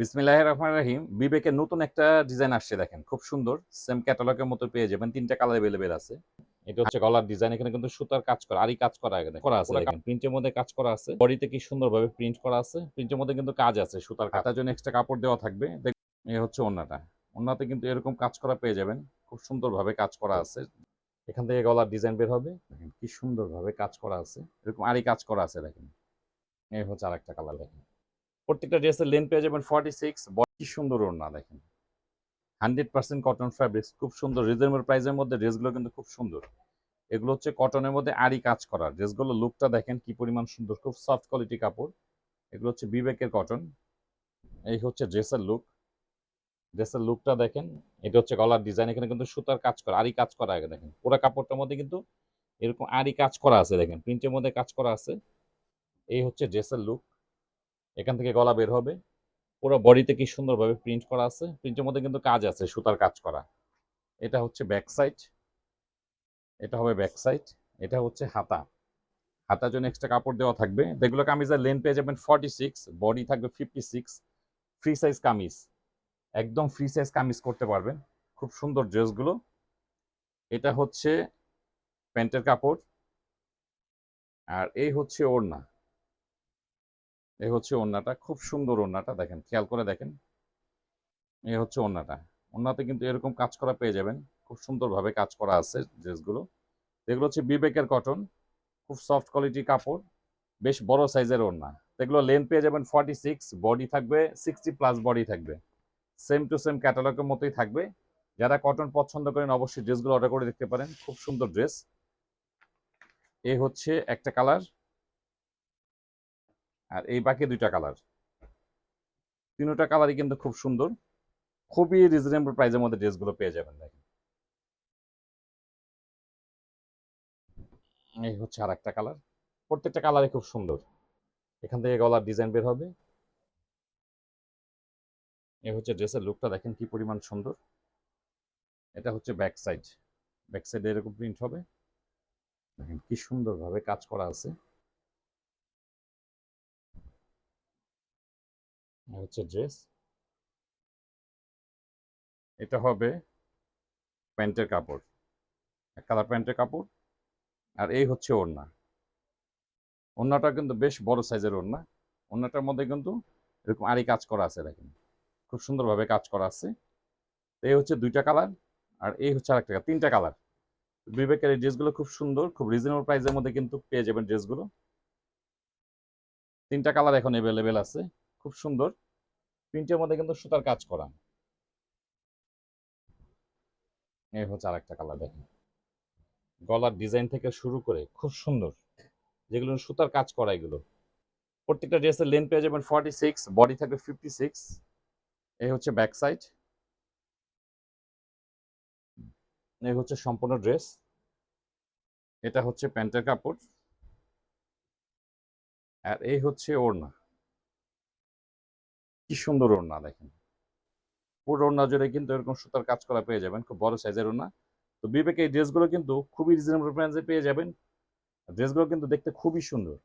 বিসমিল্লাহ রহমান রাহিম। বিবেকের নতুন একটা ডিজাইন আসছে দেখেন খুব সুন্দর। সেম ক্যাটালগের মতো পেয়ে যাবেন। তিনটা কালার অ্যাভেলেবেল আছে। এটা হচ্ছে গলার ডিজাইন এখানে কিন্তু সুতার কাজ করা আরই কাজ করা এখানে করা আছে দেখেন প্রিন্টের মধ্যে কাজ করা আছে। বডিতে কি সুন্দরভাবে প্রিন্ট করা আছে। প্রিন্টের মধ্যে কিন্তু কাজ আছে সুতার কাটার জন্য এক্সট্রা কাপড় দেওয়া থাকবে। এই হচ্ছে ওন্নাটা। ওন্নাতে কিন্তু এরকম কাজ করা পেয়ে যাবেন। খুব সুন্দরভাবে কাজ করা আছে। এখান থেকে গলার ডিজাইন বের হবে। কি সুন্দরভাবে কাজ করা আছে। এরকম আরই কাজ করা আছে দেখেন। এই হচ্ছে আরেকটা কালার দেখেন। প্রত্যেকটা ড্রেসের লেন্থ পেয়ে যাবেন ফর্টি সিক্স কি সুন্দর ওড়না, দেখেন। হান্ড্রেড পার্সেন্ট কটন ফ্যাব্রিক্স খুব সুন্দর। রিজনেবল প্রাইসের মধ্যে ড্রেসগুলো কিন্তু খুব সুন্দর। এগুলো হচ্ছে কটনের মধ্যে আরই কাজ করা। ড্রেসগুলো লুকটা দেখেন কি পরিমাণ সুন্দর, খুব সফট কোয়ালিটি কাপড়। এগুলো হচ্ছে বিবেকের কটন এই হচ্ছে ড্রেসের লুক ড্রেসের লুকটা দেখেন, এটা হচ্ছে গলার ডিজাইন এখানে কিন্তু সুতার কাজ করা, আরই কাজ করা আগে দেখেন। পুরো কাপড়টার মধ্যে কিন্তু এরকম আরই কাজ করা আছে, দেখেন। প্রিন্টের মধ্যে কাজ করা আছে। এই হচ্ছে ড্রেসের লুক এখান থেকে গলা বের হবে। পুরো বডিতে কি সুন্দরভাবে প্রিন্ট করা আছে? প্রিন্টের মধ্যে কিন্তু কাজ আছে, সুতার কাজ করা। এটা হচ্ছে ব্যাক সাইড এটা হবে ব্যাক সাইড এটা হচ্ছে হাতা। হাতার জন্য এক্সট্রা কাপড় দেওয়া থাকবে। যেগুলো কামিজের লেন পেয়ে যাবেন ফর্টি সিক্স বডি থাকবে fifty six free size kameez. একদম ফ্রি সাইজ কামিজ করতে পারবেন। খুব সুন্দর ড্রেসগুলো এটা হচ্ছে প্যান্টের কাপড়। আর এই হচ্ছে ওড়না। এই হচ্ছে ওড়নাটা। খুব সুন্দর ওড়নাটা দেখেন, খেয়াল করে দেখেন। এ হচ্ছে ওড়নাটা। ওড়নাতে কিন্তু এরকম কাজ করা পেয়ে যাবেন। খুব সুন্দরভাবে কাজ করা আছে ড্রেসগুলো। এগুলো হচ্ছে বিবেকের কটন, খুব সফট কোয়ালিটি কাপড়, বেশ বড় সাইজের ওড়না। এগুলো লেন্থ পেয়ে যাবেন ফর্টি সিক্স বডি থাকবে সিক্সটি প্লাস বডি থাকবে। সেম টু সেম ক্যাটালগের মতোই থাকবে। যারা কটন পছন্দ করেন অবশ্যই ড্রেসগুলো অর্ডার করে দেখতে পারেন। খুব সুন্দর ড্রেস এ হচ্ছে একটা কালার আর এই বাকি দুইটা কালার তিনটা কালারই কিন্তু খুব সুন্দর। খুবই রিজনেবল প্রাইসের মধ্যে ড্রেসগুলো পেয়ে যাবেন দেখেন। এই হচ্ছে আর একটা কালার প্রত্যেকটা কালারই খুব সুন্দর। এখান থেকে গলার ডিজাইন বের হবে। এই হচ্ছে ড্রেসের লুকটা দেখেন কি পরিমাণ সুন্দর। এটা হচ্ছে ব্যাক সাইড ব্যাক সাইডে এরকম প্রিন্ট হবে। দেখেন কি সুন্দরভাবে কাজ করা আছে। হচ্ছে ড্রেস এটা হবে প্যান্টের কাপড়। কালার প্যান্টের কাপড় আর এই হচ্ছে ওড়না। ওড়নাটা কিন্তু বেশ বড় সাইজের ওড়না। ওড়নাটার মধ্যে কিন্তু এরকম আরই কাজ করা আছে দেখেন। খুব সুন্দরভাবে কাজ করা আছে। এই হচ্ছে দুইটা কালার আর এই হচ্ছে আরেকটা তিনটা কালার। বিবেকের এই ড্রেসগুলো খুব সুন্দর, খুব রিজনেবল প্রাইসের মধ্যে কিন্তু পেয়ে যাবেন ড্রেসগুলো। তিনটা কালার এখন অ্যাভেলেবেল আছে। খুব সুন্দর। প্রিন্টের মধ্যে কিন্তু সুতার কাজ করা। এই হচ্ছে আরেকটা কালার দেখেন। গলার ডিজাইন থেকে শুরু করে খুব সুন্দর। যেগুলো সুতার কাজ করা এগুলো। প্রত্যেকটা ড্রেসের লেন পেয়ে যাবেন ফর্টি সিক্স বডি থাকবে ফিফটি সিক্স এই হচ্ছে ব্যাক সাইড এই হচ্ছে সম্পূর্ণ ড্রেস এটা হচ্ছে প্যান্টের কাপড়। আর এই হচ্ছে ওড়না। কি সুন্দর ওড়না দেখেন। পুরো ওড়না জুড়ে কিন্তু এরকম সুতার কাজ করা পেয়ে যাবেন, খুব বড় সাইজের ওড়না। তো বিবেক, এই ড্রেসগুলো কিন্তু খুবই রিজনেবল প্রাইসে পেয়ে যাবেন। ড্রেসগুলো কিন্তু দেখতে খুবই সুন্দর।